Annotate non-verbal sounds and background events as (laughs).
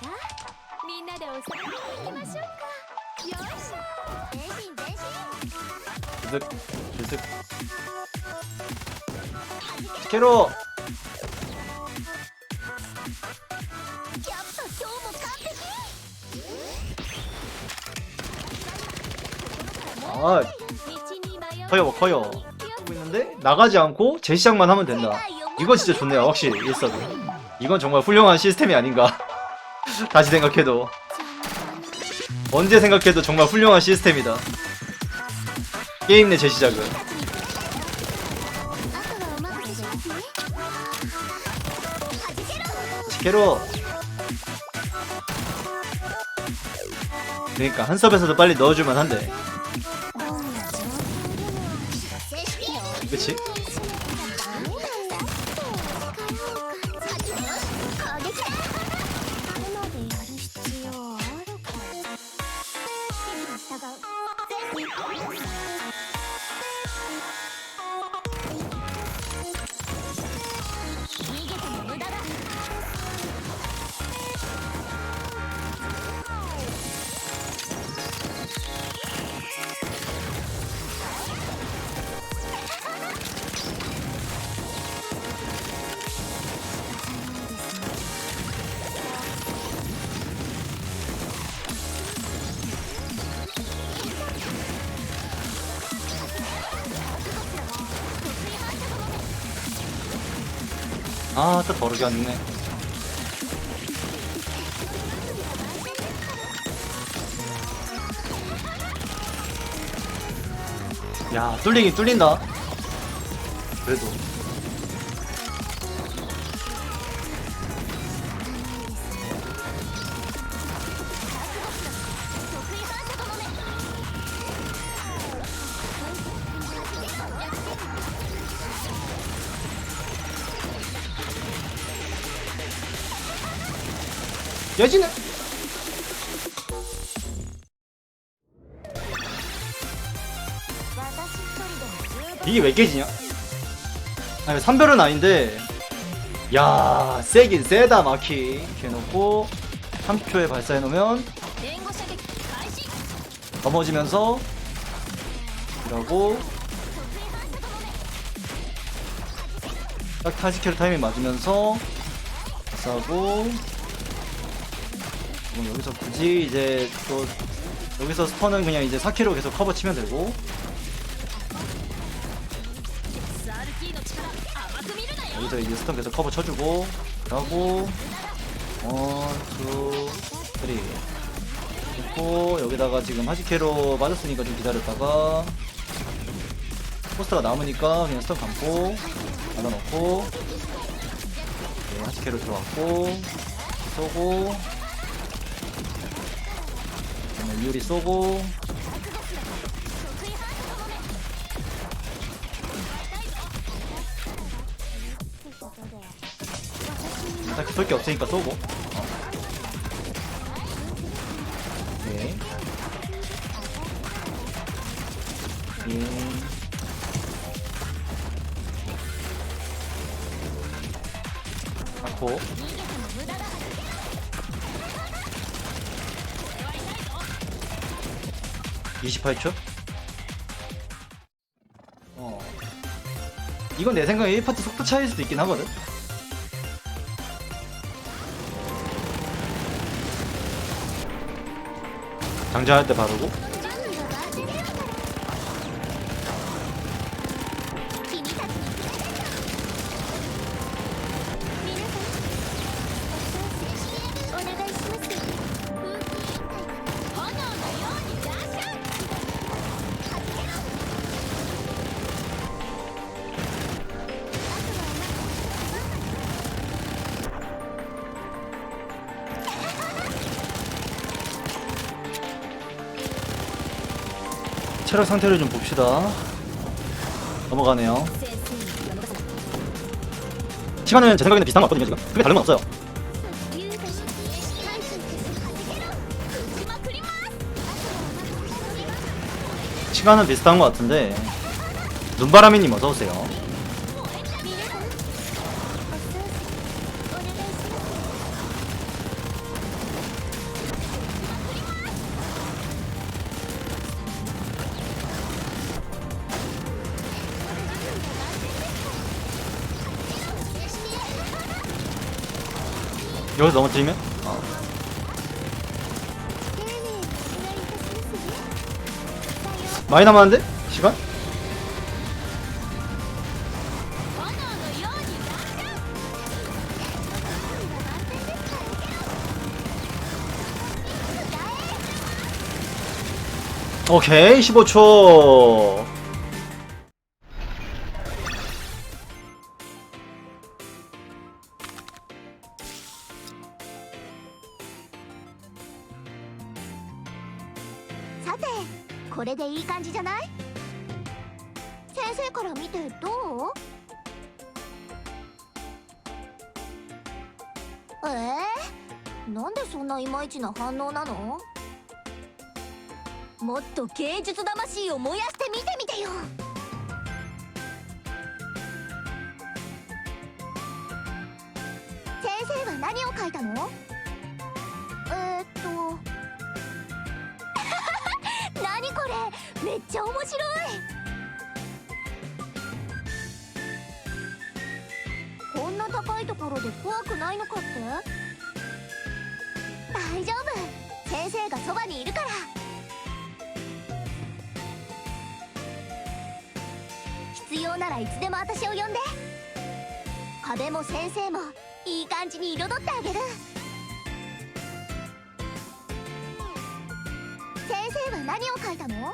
じゃみんなでお散歩に行きましょうかよいしょ前進前進 드득 드득 캐로 やっぱ今日も完璧 아 道に迷う 커요 커요 하고 있는데 나가지 않고 재시작만 하면 된다 이거 진짜 좋네요 확실히 일석이 이건 정말 훌륭한 시스템이 아닌가 (laughs) 다시 생각해도. 언제 생각해도 정말 훌륭한 시스템이다. 게임 내 제시작은. 지케로. 그니까 한섭에서도 빨리 넣어줄만 한데. 그치? Oh, 아, 또 더럽게 왔네. 야, 뚫리긴 뚫린다. 그래도. 여지는 이게 왜 깨지냐? 아니 3별은 아닌데. 야 세긴 세다 마키. 이렇게 놓고 3초에 발사해놓으면 넘어지면서 이러고. 딱 타지케로 타이밍 맞으면서 싸고. 지금 여기서 굳이 이제 또 여기서 스턴은 그냥 이제 4키로 계속 커버 치면 되고. 여기서 이제 스턴 계속 커버 쳐주고. 그러고 원투 쓰리. 됐고 여기다가 지금 하지케로 맞았으니까 좀 기다렸다가 포스터가 남으니까 그냥 스턴 감고 받아놓고. 네, 하지케로 들어왔고 쏘고. 그다음에 유리 쏘고. 딱히 쏠게 없으니까 쏘고. 오케이 예. 갖고 28초? 어. 이건 내 생각에 1파트 속도 차이일 수도 있긴 하거든? 장전할 때 바르고 체력 상태를 좀 봅시다. 넘어가네요. 시간은 제 생각에는 비슷한 것 같거든요, 지금. 크게 다른 건 없어요. 시간은 비슷한 것 같은데. 눈바람이님 어서오세요. 여기서 넘어뜨리면? 어. 많이 남았는데? 시간? 오케이 15초 さてこれでいい感じじゃない？先生から見てどう？えー、なんでそんないまいちな反応なの？もっと芸術魂を燃やしてみてみてよ！先生は何を書いたの？えー、っと何これめっちゃ面白い。こんな高いところで怖くないのかって。大丈夫。先生がそばにいるから。必要ならいつでも私を呼んで。壁も先生もいい感じに彩ってあげる。生は何を書いたの？